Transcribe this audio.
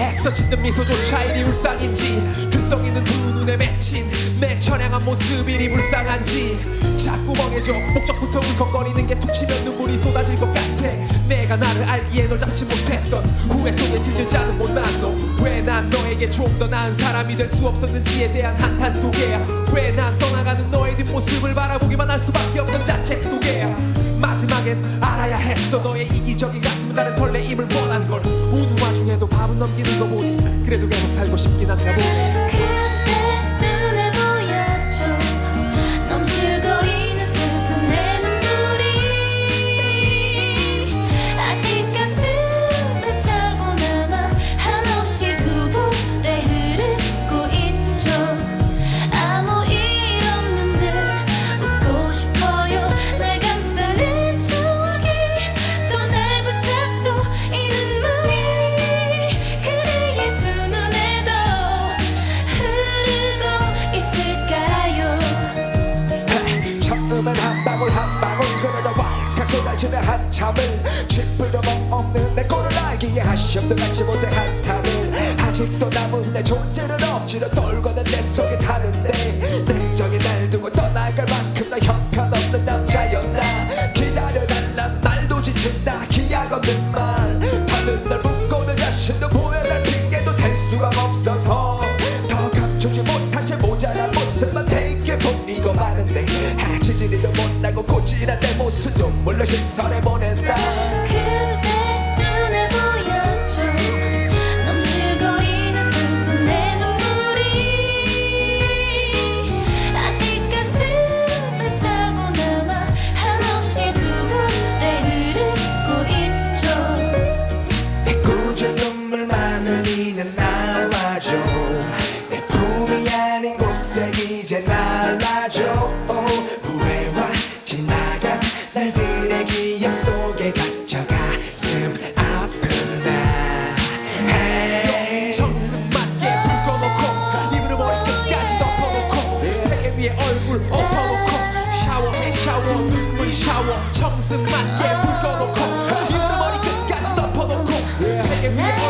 애써 짓는 미소조차 이리 울상인지. 글썽 있는 두 눈에 맺힌 내 처량한 모습 이리 불쌍한지. 자꾸 멍해져 목적부터 울컥거리는 게 툭 치면 눈물이 쏟아질 것 같아. 내가 나를 알기에 널 잡지 못했던 후회 속에 질질 짜는 못난 너왜 난 너에게 좀 더 나은 사람이 될 수 없었는지에 대한 한탄 속에야 왜난 떠나가는 너의 뒷모습을 바라보기만 할 수밖에 없는 자책 속에야 마지막엔 알아야 했어. 너의 이기적인 가슴은 다른 설레임을 원한 걸. 우는 와중에도 밥은 넘기는 거 보니 그래도 계속 살고 싶긴 한가 보네 처음엔 한 방울 한 방울 그러다 왈칵 쏟아지는 한참을. 쥐뿔도 없는 내 꼴을 알기에 한시험도 갖지 못해 한탄을. 아직도 남은 내 존재는 억지로 떨고는 내 속에 타는데 냉정히 꼬질한 내 모습 눈물로 시선에 보낸다. 그대 눈에 보였죠. 넘실거리는 슬픈 내 눈물이 아직 가슴에 차고 남아 한없이 두 볼에 흐르고 있죠. 꾸준 눈물만 흘리는 날 와줘. 내 품이 아닌 곳에 이제 날 기억 속에 갇혀 가 슴 아픈 나. 정승 맞게 불 꺼놓고 입으로 머리 끝까지 덮어놓고 베개 위에 얼굴 엎어놓고 샤워해 샤워 눈물 샤워 정승 맞게 불 꺼놓고 입으로 머리 끝까지 덮어놓고 베개 위에